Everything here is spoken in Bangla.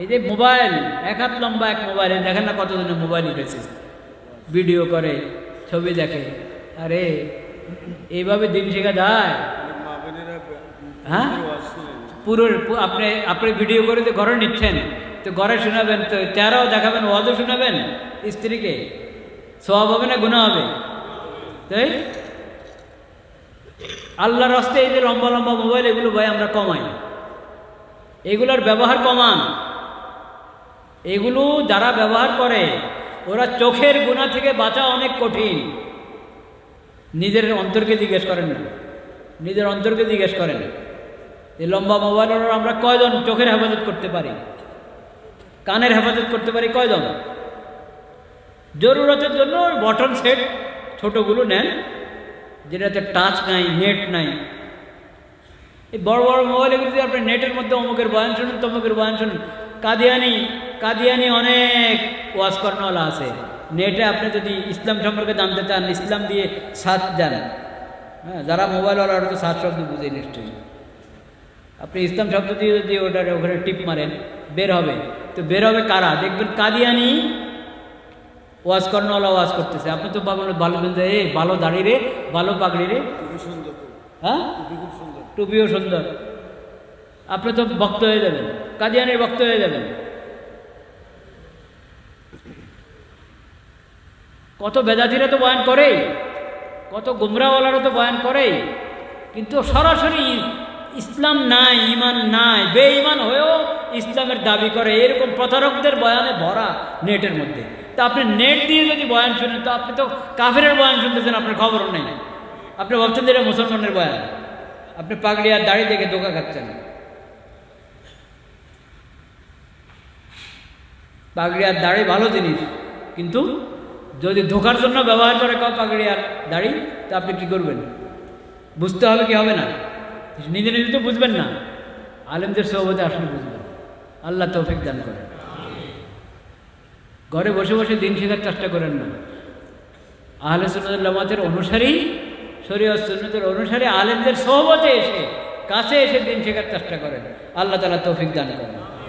এই যে মোবাইল এক হাত লম্বা এক মোবাইলে দেখেন না কতজনে মোবাইল উঠেছে। ভিডিও করে, ছবি দেখে। আরে, এইভাবে দিন শেখা যায়? হ্যাঁ? পুরো আপনি আপনি ভিডিও করে তো ঘরে নিচ্ছেন। তো ঘরে শোনাবেন, তো চেহারাও দেখাবেন, ওয়াজও শোনাবেন স্ত্রীকে। সব হবে না গুণা হবে? তাই? আল্লাহর রাস্তে এই যে লম্বা লম্বা মোবাইল, এগুলো ভাই আমরা কমাই। এগুলোর ব্যবহার কমান। এগুলো যারা ব্যবহার করে, ওরা চোখের গুণা থেকে বাঁচা অনেক কঠিন। নিজের অন্তরকে জিজ্ঞেস করেন না। নিজের অন্তরকে জিজ্ঞেস করেন এই লম্বা মোবাইল আমরা কয়জন চোখের হেফাজত করতে পারি? কানের হেফাজত করতে পারি কয়জন? জরুরতের জন্য বটন সেট ছোটোগুলো নেন যেটাতে টাচ নাই, নেট নাই। এই বড় বড় মোবাইলগুলো যদি আপনি নেটের মধ্যে অমুকের বয়ান শুনুন, তমুকের বয়ান শুনুন কাদিয়ানি কাদিয়ানি অনেক ওয়াজ কর্ণওয়ালা আছে। নেটে আপনি যদি ইসলাম সম্পর্কে জানতে চান ইসলাম দিয়ে সাত দেন হ্যাঁ যারা মোবাইলওয়ালা ওরা তো সাত শব্দ বুঝে নিশ্চয়ই। আপনি ইসলাম শব্দ দিয়ে যদি ওটার ওখানে টিপ মারেন বের হবে। তো বের হবে কারা? দেখবেন কাদিয়ানি ওয়াজ কর্ণওয়ালা ওয়াজ করতেছে। আপনি তো ভালো বলতে এ ভালো দাড়ি রে ভালো পাগড়ি রে। হ্যাঁ? টুপিও সুন্দর। আপনি তো ভক্ত হয়ে যাবেন। কাদিয়ানির ভক্ত হয়ে যাবেন। কত বেদাতিরা তো বয়ান করেই কত গুমরাওয়ালারা তো বয়ান করেই কিন্তু সরাসরি ইসলাম নাই ইমান নাই, বেঈমান হয়েও ইসলামের দাবি করে, এরকম প্রতারকদের বয়ানে ভরা নেটের মধ্যে। তা আপনি নেট দিয়ে যদি বয়ান শুনেন, তো আপনি তো কাফেরের বয়ান শুনতেছেন, আপনার খবরও নেই। আপনি ভাবছেন যে মুসলমানের বয়ান। আপনি পাগড়ি আর দাড়ি দেখে ধোকা খাচ্ছেন। পাগড়ি আর দাড়ি ভালো জিনিস, কিন্তু যদি ধোকার জন্য ব্যবহার করে কেউ পাগড়ি আর দাড়ি, তা আপনি কি করবেন? বুঝতে হবে কি হবে না? নিজে নিজে তো বুঝবেন না। আলেমদের সহবতে আসলে বুঝবেন। আল্লাহ তৌফিক দান করেন। ঘরে বসে বসে দিন শেখার চেষ্টা করেন না। আহলে সুন্নতুল্লামাতের অনুসারী শরীয় সুন্নতের অনুসারী আলেমদের সহবতে এসে, কাছে এসে দিন শেখার চেষ্টা করেন। আল্লাহ তালা তৌফিক দান করেন।